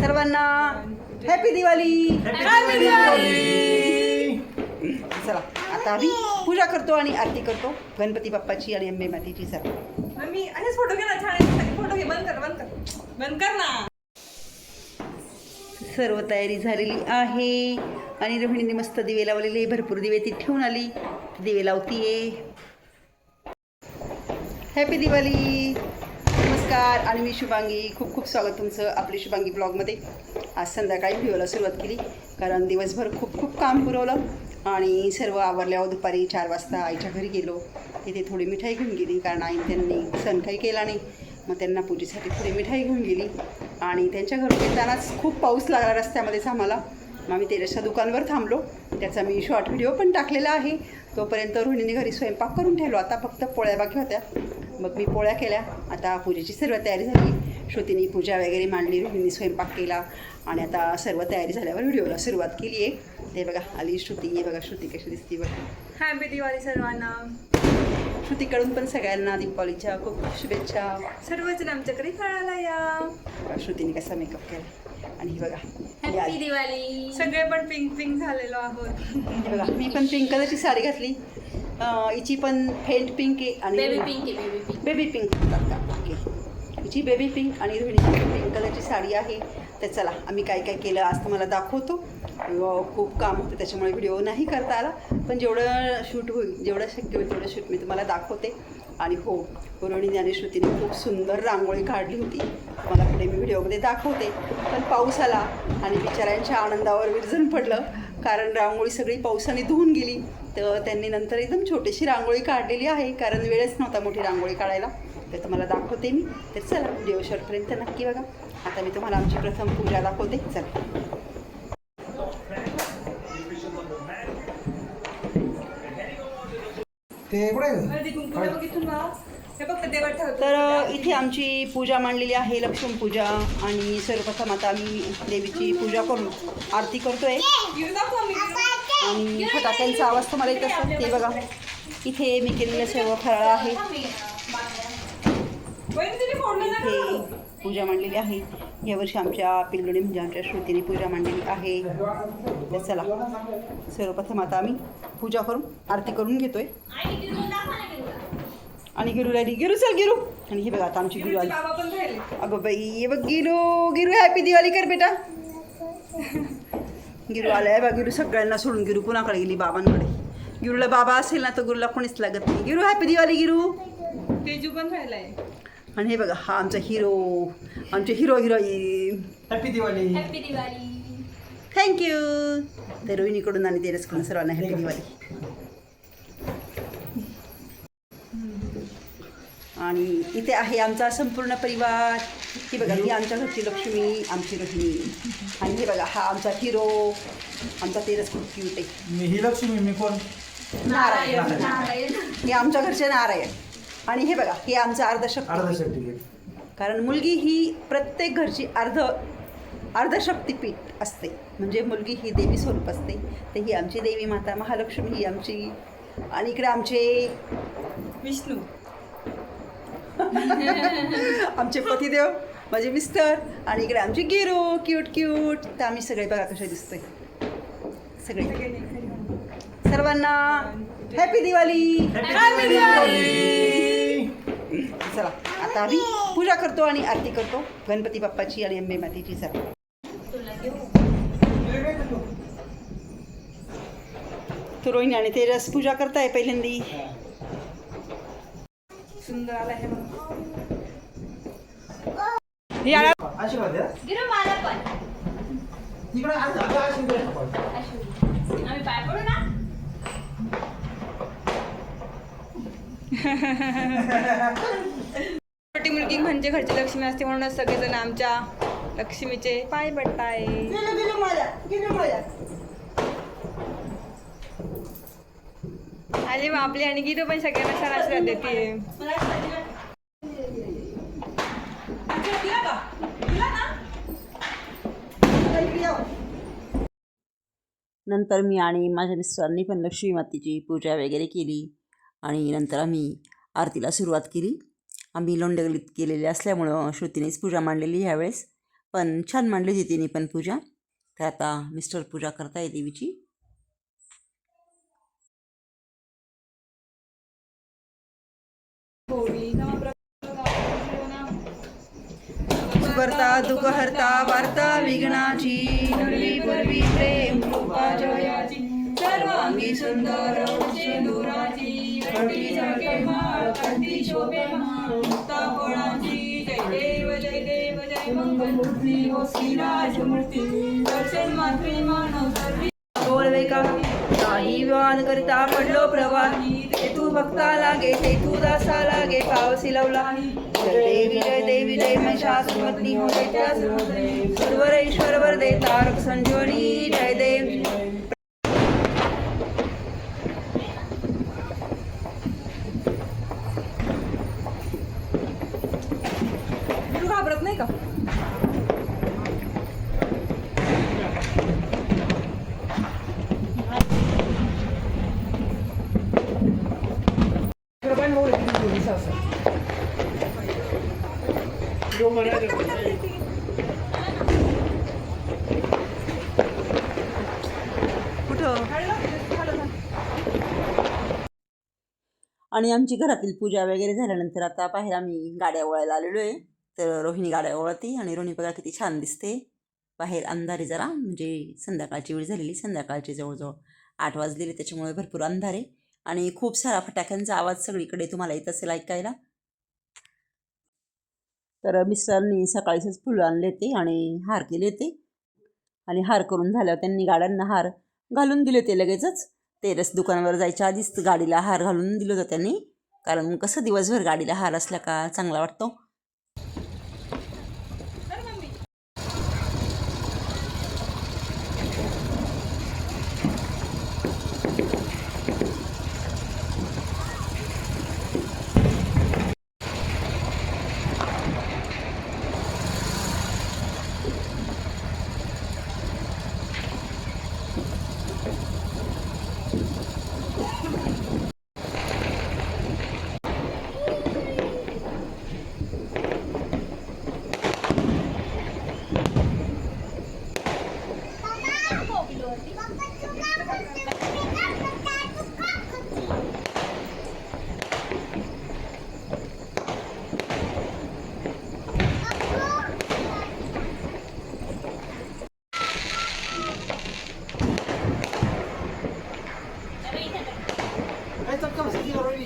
सर्वांना हॅपी दिवाळी चला आता आम्ही पूजा करतो आणि आरती करतो गणपती बाप्पाची आणि अंबे मातेची सर्व. मम्मी असेच फोटो घे ना छान फोटो घे बंद कर बंद कर. बंद कर ना. सर्व तयारी झालेली आहे आणि रोहिणीने मस्त दिवे लावलेले भरपूर दिवे ती ठेवून आली. दिवे लावतीये. हॅपी दिवाळी नमस्कार आणि मी शुभांगी. खूप खूप स्वागत तुमचं आपली शुभांगी ब्लॉगमध्ये. आज संध्याकाळी व्हिडिओला सुरुवात केली कारण दिवसभर खूप खूप काम पुरवलं आणि सर्व आवरल्यावर दुपारी चार वाजता आईच्या घरी गेलो. तिथे थोडी मिठाई घेऊन गेली कारण आई त्यांनी सण काही केला नाही. मग त्यांना पूजेसाठी थोडी मिठाई घेऊन गेली. आणि त्यांच्या घरून येतानाच खूप पाऊस लागला रस्त्यामध्येच आम्हाला. मग आम्ही तेजसच्या दुकानवर थांबलो. त्याचा मी शॉर्ट व्हिडिओ पण टाकलेला आहे. तोपर्यंत रोहिणीने घरी स्वयंपाक करून ठेवलो आता फक्त पोळ्या बाकी होत्या. मग मी पोळ्या केल्या. आता पूजेची सर्व तयारी झाली. श्रुतीने पूजा वगैरे मांडली रोहिणीने स्वयंपाक केला आणि आता सर्व तयारी झाल्यावर व्हिडिओला सुरुवात केली आहे ते बघा आली श्रुती. ये बघा श्रुती कशी दिसते बघा. हॅपी दिवाळी सर्वांना. श्रुतीकडून पण सगळ्यांना दीपावलीच्या खूप खूप शुभेच्छा. सर्वजण आमच्याकडे खेळायला या. बघा, श्रुतीने कसा मेकअप केला. आणि ही बघा हॅपी. दिवाळी. सगळे पण पिंक पिंक झालेलो आहोत. हे बघा मी पण पिंक कलरची साडी घातली. हिची पण फेंट पिंक आणि बेबी पिंक आहे बेबी पिंक बेबी ओके हिची बेबी पिंक आणि रोहिणीची पिंक कलरची साडी आहे. तर चला आम्ही काय काय केलं आज तुम्हाला दाखवतो. खूप काम होतं त्याच्यामुळे व्हिडिओ नाही करता आला. पण जेवढं शूट होईल जेवढं शक्य होईल तेवढं शूट मी तुम्हाला दाखवते. आणि हो रोहिणीने ज्ञानेश्वतीने खूप सुंदर रांगोळी काढली होती. तुम्हाला पुढे मी व्हिडिओमध्ये दाखवते. पण पाऊस आला आणि बिचाऱ्यांच्या आनंदावर विरजण पडलं. कारण रांगोळी सगळी पावसाने धुवून गेली. तर त्यांनी नंतर एकदम छोटीशी रांगोळी काढलेली आहे. कारण वेळच नव्हता मोठी रांगोळी काढायला. तर तुम्हाला दाखवते मी. तर चला व्हिडिओ शॉर्टपर्यंत नक्की बघा. आता मी तुम्हाला आमची प्रथम पूजा दाखवते. चला. ते हे तर इथे आमची पूजा मांडलेली आहे लक्ष्मी पूजा. आणि सर्वप्रथम आता आम्ही देवीची पूजा करून आरती करतोय. आणि फटाक्यांचा आवाज तुम्हाला येत असेल. ते बघा. इथे मी केलेलं सर्व फराळ आहे. इथे पूजा मांडलेली आहे. यावर्षी आमच्या पिल्लोडी म्हणजे आमच्या श्रुतीने पूजा मांडलेली आहे. तर चला सर्वप्रथम आता आम्ही पूजा करून आरती करून घेतोय. आणि गिरू राहिली. गिरू चल गिरू. आणि हे बघा आता आमची गिरू आली अगं बाई बघ गिरू गिरू हॅपी दिवाळी कर बेटा. गिरू आलाय बघ गिरू सगळ्यांना सोडून. गिरू कुणाकडे गेली? बाबांकडे. गिरूला बाबा असेल ना तर गुरुला कोणीच लागत नाही. गिरू हॅपी दिवाळी गिरू. तेजू पण राहिलाय. आणि हे बघा हा आमचा हिरो आमचे hero heroine happy Diwali happy Diwali thank you तर रोहिणीकडून आणि तेरसकडून सर्वांना हॅपी दिवाळी आणि इथे आहे आमचा संपूर्ण परिवार. ही बघा ही आमच्या घरची लक्ष्मी आमची रोहिणी. आणि हे बघा हा आमचा हिरो आमचा तेरस खूप क्यूट आहे. मी ही लक्ष्मी मी कोण? नारायण. नारायण. हे आमच्या घरचे नारायण. आणि हे बघा हे आमचं अर्धशक्ती. अर्धा सर्टिफिकेट कारण मुलगी ही प्रत्येक घरची अर्ध अर्धशक्तीपीठ असते. म्हणजे मुलगी ही देवी स्वरूप असते. तर ही आमची देवी माता महालक्ष्मी ही आमची. आणि इकडे आमचे विष्णू. आमचे पतिदेव माझे मिस्टर. आणि इकडे आमची गिरो क्यूट क्यूट तर आम्ही सगळे बघा कसे दिसतोय. सगळे. सर्वांना हॅपी दिवाळी. चला आता आम्ही पूजा करतो आणि आरती करतो. गणपती बाप्पाची आणि अंबे मातेची घेऊ तो रोहिणी आणि ते रस पूजा करताय पहिल्यांदी. सुंदर आला. हे बघ. आशीर्वाद. तिकडे. आम्ही पाय पडू ना? छोटी मुलगी म्हणजे घरची लक्ष्मी असते म्हणूनच सगळेजण आमच्या लक्ष्मीचे पाय पडताय. आले मग आपली आणि गिरो पण सगळ्यांना छान आशीर्वाद देते. नंतर मी आणि माझ्या मिस्टरांनी पण लक्ष्मी मातेची पूजा वगैरे केली. आणि नंतर आम्ही आरतीला सुरुवात केली. आम्ही लोंडगलीत केलेले असल्यामुळं श्रुतीनेच पूजा मांडलेली ह्यावेळेस. पण छान मांडली होती तिने पण पूजा. तर आता मिस्टर पूजा करताय देवीची. सुभरता दुःख हरता वार्ता विघ्नाची नरवी पूर्वी प्रेम कृपा जयाची. सर्वांगी सुंदर सिंदुराची कटी जळके माळ कंठी शोभे मुक्ता फळाची जय देव जय देव जय मंगलमूर्ती। हो श्रीराजमूर्ती। दर्शन मात्री मानव सर्वी। बोलवे का काही विवान करिता पडलो प्रवाही। तू भक्ता लागे ते तू दासा लागे पावसी लवला देवी जय देवी जय महिषासुमती हो देत्या त्या सर्वर ईश्वर वरदे तारक संजोनी जय देव तू घाबरत नाही का कुठं आणि आमची घरातील पूजा वगैरे झाल्यानंतर आता बाहेर आम्ही गाड्या ओळायला आलेलो आहे. तर रोहिणी गाड्या ओळते आणि रोहिणी बघा किती छान दिसते. बाहेर अंधारे जरा म्हणजे संध्याकाळची वेळ झालेली संध्याकाळची जवळजवळ आठ वाजलेली त्याच्यामुळे भरपूर अंधार आहे. आणि खूप सारा फटाक्यांचा आवाज सगळीकडे तुम्हाला येत असेल ऐकायला. तर मिस्टरांनी सकाळीच फुलं आणले होते आणि हार केले होते. आणि हार करून झाल्यावर त्यांनी गाड्यांना हार घालून दिले होते लगेचच. तेरस दुकानावर जायच्या आधीच गाडीला हार घालून दिलं होतं त्यांनी. कारण कसं दिवसभर गाडीला हार असला का चांगला वाटतो काय चटका बसली की रोहिणी?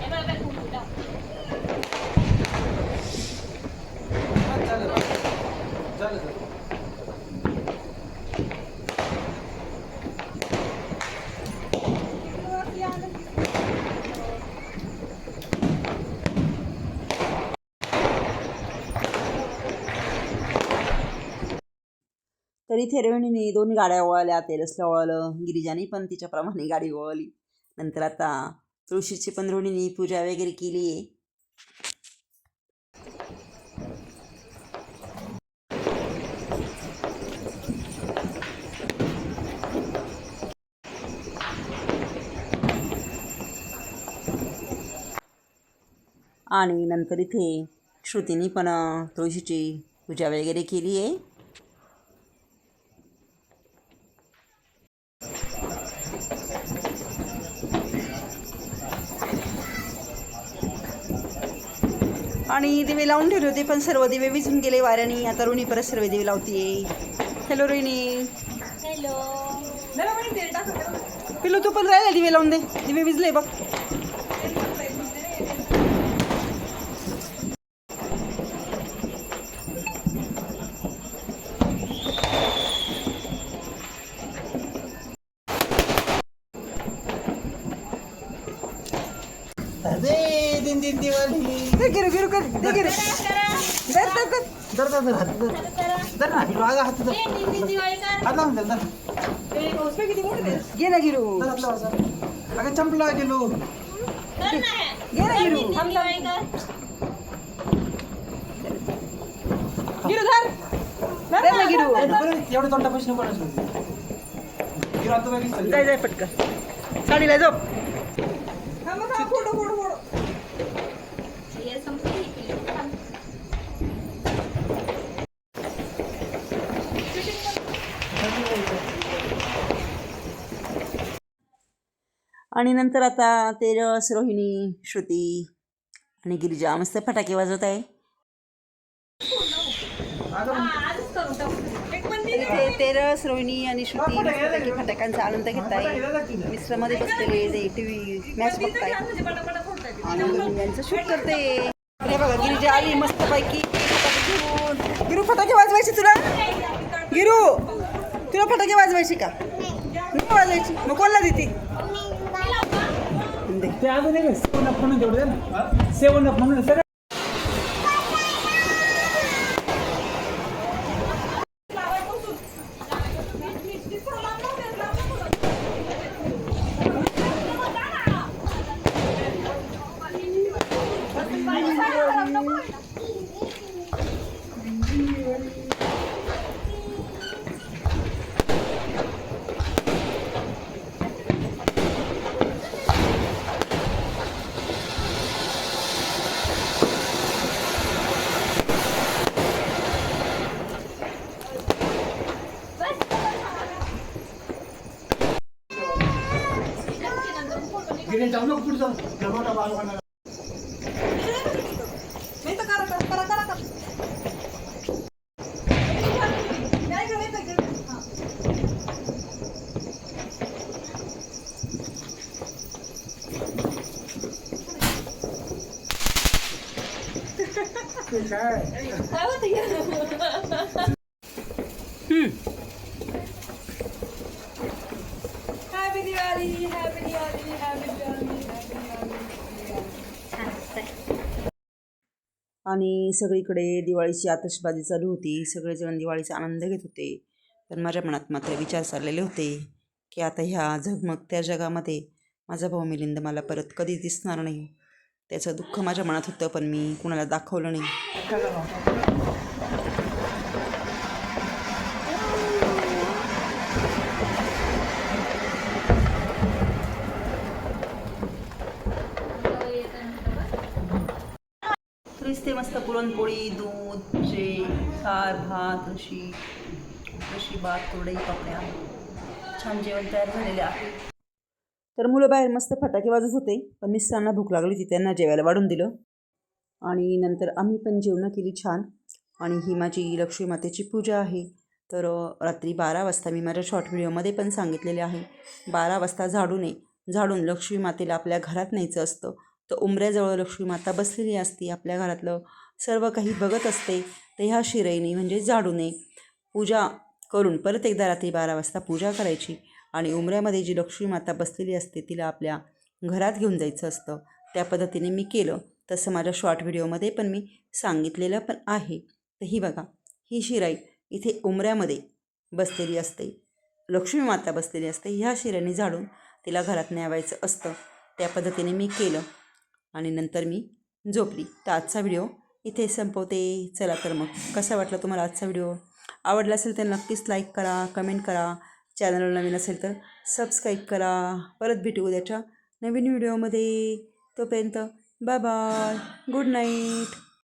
हे बघ, बघ, खूप मोठा. हा, चालेल. चालेल, चालेल. तरी थेरवणीने दोन गाड्या ओळाल्या तेरसला ओळलं गिरिजाने पण तिच्याप्रमाणे गाडी ओळाली नंतर आता तुळशीची पण रोहिणीने पूजा वगैरे केली आहे. आणि नंतर इथे श्रुतीने पण तुळशीची पूजा वगैरे केली आहे. आणि दिवे लावून ठेवले होते पण सर्व दिवे विझून गेले वाऱ्याने. आता रोहिणी परत सर्व दिवे लावतीये. हॅलो रोहिणी हॅलो पिलू तू पण राहिला दिवे लावून दे. दिवे विजले बघ अरे, दिन दिन दिवाळी दे गिरू गिरू कर दे गिरू धर धर दर धर धर धर हात धर धर ना हिरो आगा हात धर हात लावून धर धर घे ना गिरू अगं चंपला गेलो घे ना गिरू गिरू धर धर ना गिरू एवढं तोंडा पैसे नको नसू आता जाय जाय पटकन साडीला जाऊ हे संपलं, हे केलं. थांब. आणि नंतर आता तेरस रोहिणी श्रुती आणि गिरिजा मस्त फटाके वाजवत आहे. इथे तेरस रोहिणी आणि श्रुती मस्तपैकी फटाक्यांचा आनंद घेत आहे. मिश्रामध्ये बसलेले ते टी व्ही मॅच बघताय. आणि यांचं शूट करते. अरे बघा गिरिजा आली मस्तपैकी घेऊन गिरू फटाके वाजवायचे तुला? गिरू तुला फटाके वाजवायची का? नाही वाजवायची. मग कोणाला देते? दे. ते अजून एक सेवन अप म्हणून तेवढं द्या ना सेवन अप म्हणून सगळं happy Diwali happy Diwali happy Diwali आणि सगळीकडे दिवाळीची आतषबाजी चालू होती. सगळेजण दिवाळीचा आनंद घेत होते. पण माझ्या मनात मात्र विचार चाललेले होते की आता ह्या झगमगत्या जगामध्ये माझा भाऊ मिलिंद मला परत कधीच दिसणार नाही. त्याचं दुःख माझ्या मनात होतं पण मी कुणाला दाखवलं नाही. नुसते मस्त पुरणपोळी दूध जे खार भात अशी अशी भात थोडंही पापड्या. छान जेवण तयार झालेले आहे. तर मुलं बाहेर मस्त फटाके वाजत होते पण मिस्टरांना भूक लागली होती त्यांना जेवायला वाढून दिलं. आणि नंतर आम्ही पण जेवणं केली छान. आणि ही माझी लक्ष्मी मातेची पूजा आहे. तर रात्री बारा वाजता मी माझ्या शॉर्ट व्हिडिओमध्ये पण सांगितलेले आहे. बारा वाजता झाडू नये. झाडून लक्ष्मी मातेला आपल्या घरात न्यायचं असतं. तर उंबऱ्याजवळ लक्ष्मी माता बसलेली असते आपल्या घरातलं. सर्व काही बघत असते. तर ह्या शिरईने म्हणजे झाडूने पूजा करून परत एकदा रात्री बारा वाजता पूजा करायची आणि उंबऱ्यामध्ये जी लक्ष्मी माता बसलेली असते तिला आपल्या घरात घेऊन जायचं असतं. त्या पद्धतीने मी केलं. तसं माझ्या शॉर्ट व्हिडिओमध्ये पण मी सांगितलेलं पण आहे. तर ही बघा ही शिराई इथे उंबऱ्यामध्ये बसलेली असते. लक्ष्मी माता बसलेली असते. ह्या शिराईने झाडून तिला घरात न्यावायचं असतं. त्या पद्धतीने मी केलं. आणि नंतर मी झोपली. तर आजचा व्हिडिओ इथे संपवते. चला तर मग. कसा वाटला तुम्हाला आजचा व्हिडिओ? आवडला असेल तर नक्कीच लाईक करा कमेंट करा. चॅनलवर नवीन असेल तर सबस्क्राईब करा. परत भेटू उद्याच्या नवीन व्हिडिओमध्ये. तोपर्यंत बाय बाय गुड नाईट